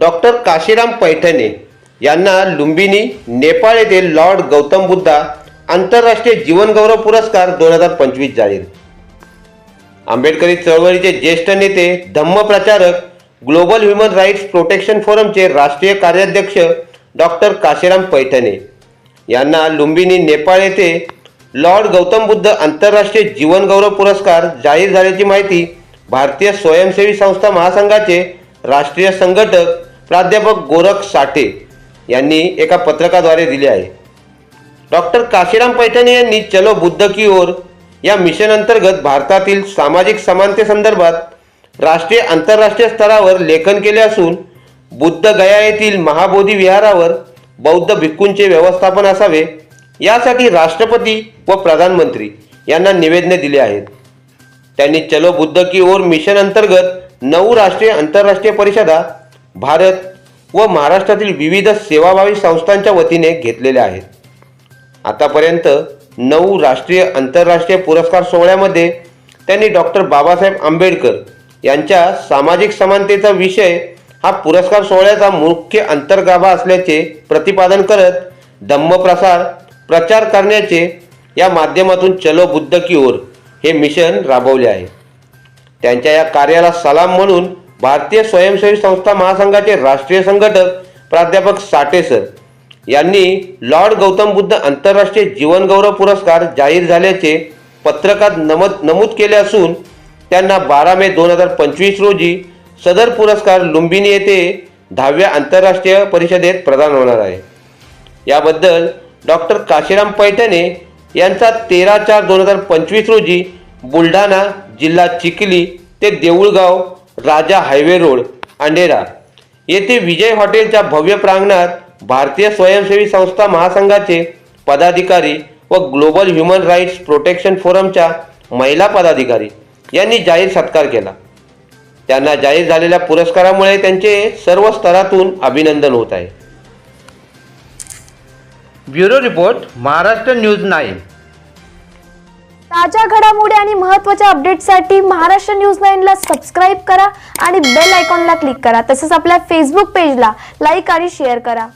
Doctor Kashiram Paithane यांना लुंबिनी नेपाळ येथील Lord Gautam Buddha आंतरराष्ट्रीय जीवनगौरव पुरस्कार दोन हजार पंचवीस जाहीर. आंबेडकरी चळवळीचे ज्येष्ठ नेते धम्मप्रचारक ग्लोबल ह्युमन राईट्स प्रोटेक्शन फोरमचे राष्ट्रीय कार्याध्यक्ष डॉक्टर काशीराम पैठणे यांना लुंबिनी नेपाळ येथे लॉर्ड गौतम बुद्ध आंतरराष्ट्रीय जीवनगौरव पुरस्कार जाहीर झाल्याची माहिती भारतीय स्वयंसेवी संस्था महासंघाचे राष्ट्रीय संघटक प्राध्यापक गोरख साठे यांनी एका पत्रकाद्वारे दिली आहे. डॉक्टर काशीराम पैठणे यांनी चलो बुद्ध की ओर या मिशन अंतर्गत भारतातील सामाजिक समानतेसंदर्भात राष्ट्रीय आंतरराष्ट्रीय स्तरावर लेखन केले असून बुद्ध गया येथील महाबोधी विहारावर बौद्ध भिक्खूंचे व्यवस्थापन असावे यासाठी राष्ट्रपती व प्रधानमंत्री यांना निवेदने दिले आहेत. त्यांनी चलो बुद्ध की ओर मिशन अंतर्गत नऊ राष्ट्रीय आंतरराष्ट्रीय परिषदा भारत व महाराष्ट्रातील विविध सेवाभावी संस्थांच्या वतीने घेतलेल्या आहेत. आतापर्यंत नऊ राष्ट्रीय आंतरराष्ट्रीय पुरस्कार सोहळ्यामध्ये त्यांनी डॉक्टर बाबासाहेब आंबेडकर यांच्या सामाजिक समानतेचा विषय हा पुरस्कार सोहळ्याचा मुख्य अंतर्गाभा असल्याचे प्रतिपादन करत धम्मप्रसार प्रचार करण्याचे या माध्यमातून चलो बुद्ध की ओर हे मिशन राबवले आहे. त्यांच्या या कार्याला सलाम म्हणून भारतीय स्वयंसेवी संस्था महासंघाचे राष्ट्रीय संघटक प्राध्यापक साठे सर. यांनी लॉर्ड गौतम बुद्ध आंतरराष्ट्रीय जीवनगौरव पुरस्कार जाहीर झाल्याचे पत्रकात नमद नमूद केले असून त्यांना बारा मे दोन हजार पंचवीस रोजी सदर पुरस्कार लुंबिनी येथे दहाव्या आंतरराष्ट्रीय परिषदेत प्रदान होणार आहे. याबद्दल डॉक्टर काशीराम पैठणे यांचा तेरा चार दोन हजार पंचवीस रोजी बुलढाणा जिल्हा चिखली ते देऊळगाव राजा हायवे रोड अंडेरा. येथे विजय हॉटेलच्या भव्य प्रांगणात भारतीय स्वयंसेवी संस्था महासंघाचे पदाधिकारी व ग्लोबल ह्युमन राईट्स प्रोटेक्शन फोरमच्या महिला पदाधिकारी यांनी जाहीर सत्कार केला. त्यांना जाहीर झालेल्या पुरस्कारामुळे त्यांचे सर्व स्तरातून अभिनंदन होत आहे. Bureau report Maharashtra news nine. ताज्या घडामोडी आणि महत्त्वाच्या अपडेटसाठी महाराष्ट्र न्यूज नाईनला सबस्क्राईब करा आणि बेल आयकॉनला क्लिक करा. तसंच आपल्या फेसबुक पेजला लाईक आणि शेअर करा.